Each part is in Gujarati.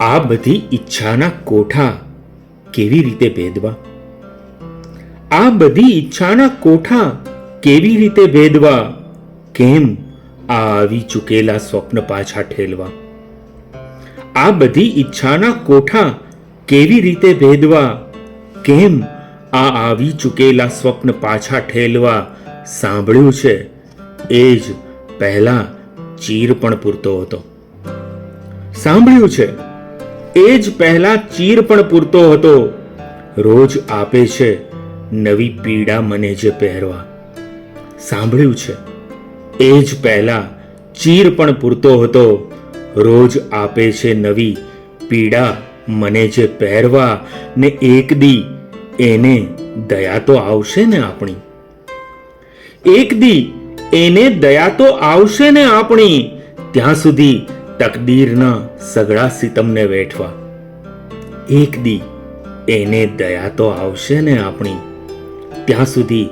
આ બધી ઈચ્છાના કોઠા કેવી રીતે ભેદવા? આ બધી ઈચ્છાના કોઠા કેવી રીતે ભેદવા? કેમ આ આવી ચૂકેલા સ્વપ્ન પાછા ઠેલવા? આ બધી ઈચ્છાના કોઠા કેવી રીતે ભેદવા? કેમ આ આવી ચૂકેલા સ્વપ્ન પાછા ઠેલવા? સાંભળ્યું છે? એ જ પહેલા ચીર પણ પૂરતો હતો. સાંભળ્યું છે? એ જ પહેલા ચીર પણ પૂરતો હતો. રોજ આપે છે નવી પીડા મને જે પહેરવા. સાંભળ્યું છે. એ જ પહેલા ચીર પણ પૂરતો હતો. રોજ આપે છે નવી પીડા મને જે પહેરવા ને એક દી એને દયા તો આવશે ને આપણી. એક દી એને દયા તો આવશે ને આપણી. ત્યાં સુધી તકદીરના સગળા સિતમને વેઠવા. એક દી એને દયા તો આવશે ને આપણી. ત્યાં સુધી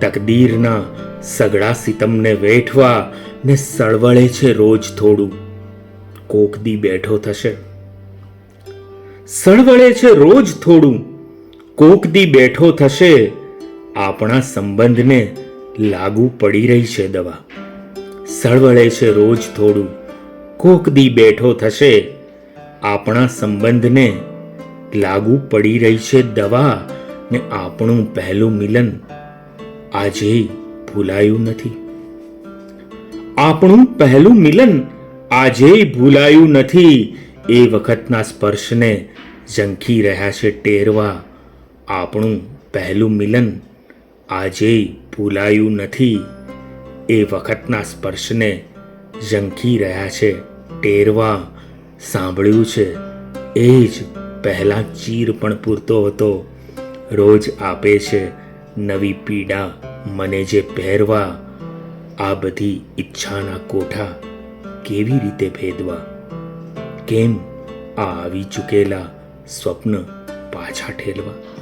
તકદીરના સગળા સિતમને વેઠવા ને સળવળે છે રોજ થોડું. કોક દી બેઠો થશે. સળવળે છે રોજ થોડું. કોક દી બેઠો થશે. આપણા સંબંધને લાગુ પડી રહી છે દવા. સળવળે છે રોજ થોડું. કોક દી બેઠો થશે. આપણા સંબંધને લાગુ પડી રહી છે દવા ને આપણું પહેલું મિલન. આજે ભૂલાયું નથી. આપણું પહેલું મિલન આજે ભૂલાયું નથી. એ વખતના સ્પર્શને ઝંખી રહ્યા છે ટેરવા. આપણું પહેલું મિલન આજે ભૂલાયું નથી. એ વખતના સ્પર્શને ઝંખી રહ્યા છે, ટેરવા સાંભળ્યું છે. એ જ પહેલાં ચીર પણ પૂરતો હતો. રોજ આપે છે નવી પીડા, મને જે પહેરવા. આ બધી ઈચ્છાના કોઠા કેવી રીતે ભેદવા? કેમ આ આવી ચૂકેલા સ્વપ્ન પાછા ઠેલવા?